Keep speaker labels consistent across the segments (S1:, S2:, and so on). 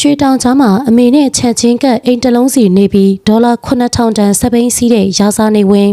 S1: ရွှေတောင်ချားမှာအမေနဲ့ချက်ချင်းကပ်အိမ်တစ်လုံးစီနေပြီးဒေါ်လာ9000တန်စပိန်စီးတဲ့ရာဇာနေဝင်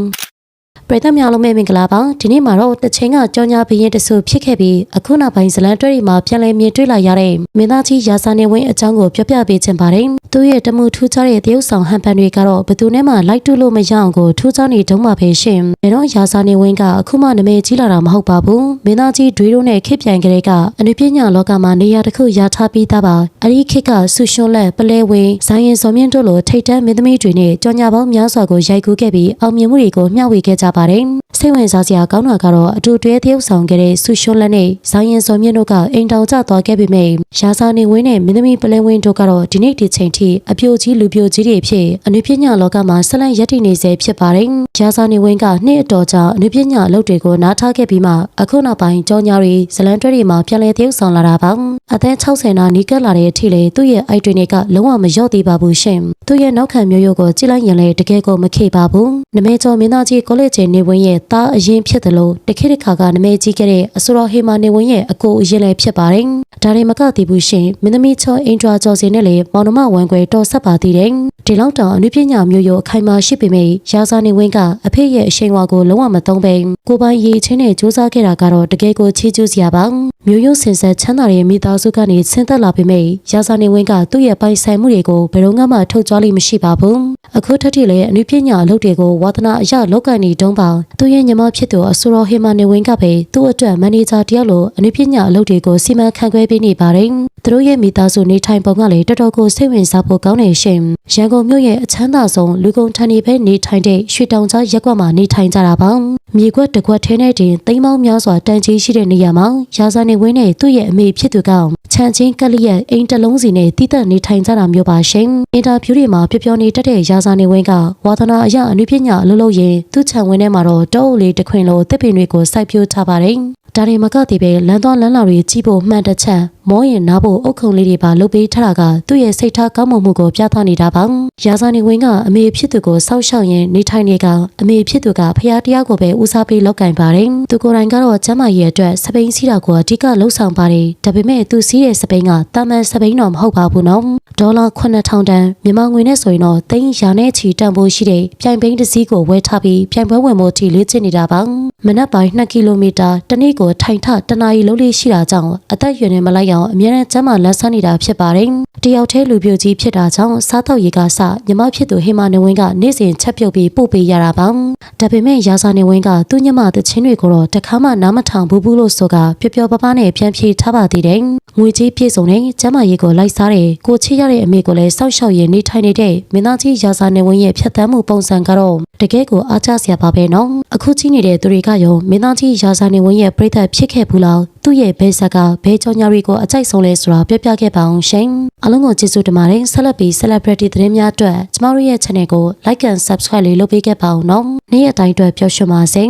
S1: ပရိသတ်များလုံးပဲမင်္ဂလာပါဒီနေ့မှာတော့တချင်းကကြောညာဘရင်တဆူဖြစ်ခဲ့ပြီးအခုနောက်ပိုင်းဇလန်တွဲတွေမှာပြန်လည်မြင်တွေ့လာရတဲ့မင်းသားကြီးရာဇာနေဝင်အကြောင်းကိုပြောပြပေးချင်ပါတယ်သူရဲ့တမှုထူးခြားတဲ့တရုပ်ဆောင်ဟန်ပန်တွေကတော့ဘယ်သူနဲ့မှလိုက်တူလို့မရအောင်ကိုထူးခြားနေတုံးပါပဲရှင်ဘယ်တော့ရာဇာနေဝင်ကအခုမှနာမည်ကြီးလာတာမဟုတ်ပါဘူးမင်းသားကြီးဒွေတို့နဲ့ခေတ်ပြန်ကြတဲ့ကအနုပညာလောကမှာနေရာတစ်ခုရထားပြီးသားပါအဲ့ဒီခေတ်ကဆူရှွန်လက်ပလဲဝင်းဇိုင်းရင်စော်မြင့်တို့လိုထိတ်တန်းမင်းသမီးတွေနဲ့ကြော်ညာပေါင်းများစွာကိုရိုက်ကူးခဲ့ပြီးအောင်မြင်မှုတွေကိုမျှဝေခဲ့ကြပါတယ် စိတ်ဝင်စားစရာကောင်းတာကတော့အတူတွဲတရုပ်ဆောင်ခဲ့တဲ့ဆူရှွန်လက်နဲ့ဇိုင်းရင်စော်မြင့်တို့ကအိမ်တောင်ကျသွားခဲ့ပေမဲ့ရာဇာနေဝင်းနဲ့မင်းသမီးပလဲဝင်းတို့ကတော့ဒီနေ့ဒီချိန်ထိအပြိုကြီးလူပြိုကြီးတွေဖြစ်အနုပညာလောကမှာဆက်လက်ရည်တည်နေစေဖြစ်ပါတယ်ရာဇာနေဝင်းကနှစ်အတော်ကြာအနုပညာအလုပ်တွေကိုနားထားခဲ့ပြီးမှအခုနောက်ပိုင်းကြောညာတွေဇလန်တွဲတွေမှာပြန်လည်တရုပ်ဆောင်လာတာပါအသက်60နာနီးကပ်လာတဲ့အထိလေသူ့ရဲ့အိုက်တွေတွေကလုံးဝမလျော့သေးပါဘူးရှင်သူ့ရဲ့နောက်ခံမျိုးရိုးကိုကြည့်လိုက်ရင်လည်းတကယ်ကိုမခေပါဘူးနမဲကျော်မင်းသားကြီးကောလိပ်ကျနေဝင်းရဲ့သားအရင်ဖြစ်တယ်လို့တခေတ်တစ်ခါကနမဲကြီးခဲ့တဲ့အဆိုတော်ဟေမာနေဝင်းရဲ့အကိုအရင်လည်းဖြစ်ပါတယ်ဒါတွေမကတည်ဘူးရှင်မင်းသမီးချောအင်ဒရာကျော်စင်နဲ့လေမောင်နှမဝန်ခွဲတော်ဆက်ပါသေးတယ် ဒီလောက်တောင်အနုပညာမျိုးရိုးအခိုင်အမာရှိပေမဲ့ရာဇာနေဝင်းကအဖေရဲ့အရှိန်ဝါကိုလုံးဝမသုံးပဲကိုပိုင်ရည်ချင်းနဲ့စူးစမ်းခဲ့တာကတော့တကယ်ကိုချီးကျူးစရာပါမျိုးရိုးစင်ဆက်ချမ်းသာတဲ့မိသားစုကနေဆင်းသက်လာပေမဲ့ရာဇာနေဝင်းကသူ့ရဲ့ပိုင်ဆိုင်မှုတွေကိုဘယ်တော့မှထုတ်ကြွလိမ့်မရှိပါဘူးအခုထက်ထိလည်းအနုပညာအလုပ်တွေကိုဝါသနာအရလောက်ကန်နေတုံးပါသူရဲ့ညီမဖြစ်သူအဆိုတော်ဟေမာနေဝင်းကပဲသူ့အတွက်မန်နေဂျာတယောက်လိုအနုပညာအလုပ်တွေကိုစီမံခန့်ခွဲပေးနေပါတယ် သူတို့ရဲ့မိသားစုနေထိုင်ပုံကလည်းတော်တော်ကိုစိတ်ဝင်စားဖို့ကောင်းနေရှင်ရန်ကုန်မြို့ရဲ့အချမ်းသာဆုံးလူကုန်ထန်နေပဲနေထိုင်တဲ့ရွှေတောင်ကြားရက်ကွက်မှာနေထိုင်ကြတာပါမြေကွက်တစ်ကွက်ထဲနဲ့တင်သိမ်းမောင်းများစွာတန်ကြီးရှိတဲ့နေရာမှာရာဇာနေဝင်းနဲ့သူ့ရဲ့အမေဖြစ်သူကချန်ချင်းကက်လျက်အိမ်တစ်လုံးစီနဲ့တီးသက်နေထိုင်ကြတာမျိုးပါရှင်အင်တာဗျူးတွေမှာပြောပြောနေတတ်တဲ့ရာဇာနေဝင်းကဝါသနာအရအနုပညာအလုပ်လုပ်ရင်သူ့ခြံဝင်းထဲမှာတော့တောအုပ်လေးတစ်ခွင်လိုတစ်ပင်တွေကိုစိုက်ပျိုးထားပါတယ် ဒါတွေမကသေးပဲလမ်းသွားလမ်းလာတွေကြီးဖို့မှန်တစ်ချက်မောရင်နားဖို့အုတ်ခုံလေးတွေပါလုပ်ပေးထားတာကသူ့ရဲ့စိတ်ထားကောင်းမွန်မှုကိုပြသနေတာပါရာဇာနေဝင်းကအမေဖြစ်သူကိုစောက်ရှောက်ရင်နေထိုင်နေကအမေဖြစ်သူကဖျားတရားကိုပဲဦးစားပေးလောက်ကင်ပါတယ်သူကိုယ်တိုင်ကတော့ကျမ်းမာရေးအတွက်စပိန်စီးတာကိုအဓိကလှုပ်ဆောင်ပါတယ်ဒါပေမဲ့သူစီးတဲ့စပိန်ကတာမန်စပိန်တော့မဟုတ်ပါဘူးနော်ဒေါ်လာ9000တန်မြန်မာငွေနဲ့ဆိုရင်တော့သိန်းရာနဲ့ချီတန်ဖိုးရှိတဲ့ပြိုင်ပိန်းတစ်စီးကိုဝယ်ထားပြီးပြိုင်ပွဲဝင်ဖို့ထိလေ့ကျင့်နေတာပါမနက်ပိုင်း2ကီလိုမီတာတစ်နေ့ကိုထိုင်ထတနာရီလုံးလေးရှိတာကြောင့်အသက်အရွယ်နဲ့မလိုက်အောင်အများနဲ့ကျန်းမာလက်ဆန်းနေတာဖြစ်ပါတယ်တယောက်တည်းလူပြိုကြီးဖြစ်တာကြောင့်စားတော့ရေကစညီမဖြစ်သူဟေမာနေဝင်းကနေ့စဉ်ချက်ပြုတ်ပြီးပို့ပေးရတာပါဒါပေမဲ့ရာဇာနေဝင်းကသူ့ညမသချင်းတွေကိုတော့တခါမှနားမထောင်ဘူးဘူးလို့ဆိုကပျော်ပျော်ပါးပါးနဲ့ပြန်ပြေးထားပါသေးတယ်ငွေကြီးပြည့်စုံတဲ့ကျမ်းမာရေးကိုလိုက်စားတဲ့ကိုချစ်ရတဲ့အမေကိုလည်းစောက်ရှောက်ရင်နေထိုင်နေတဲ့မင်းသားကြီးရာဇာနေဝင်းရဲ့ဖြတ်သန်းမှုပုံစံကတော့တကယ်ကိုအားကျစရာပါပဲနော်အခုကြီးနေတဲ့သူတွေကရောမင်းသားကြီးရာဇာနေဝင်းရဲ့ပြိသက်ဖြစ်ခဲ့ဘူးလားသူ့ရဲ့ဘဲဆက်ကဘဲကြောညာတွေကိုအကြိုက်ဆုံးလဲဆိုတာပြောပြခဲ့ပါအောင်ရှင်အားလုံးကိုကျေးဇူးတင်ပါတယ်ဆက်လက်ပြီး celebrity သတင်းများအတွက်ကျမတို့ရဲ့ channel ကို like and subscribe လေးလုပ်ပေးခဲ့ပါအောင်နော်နေ့ရက်တိုင်းအတွက်ပျော်ရွှင်ပါစေ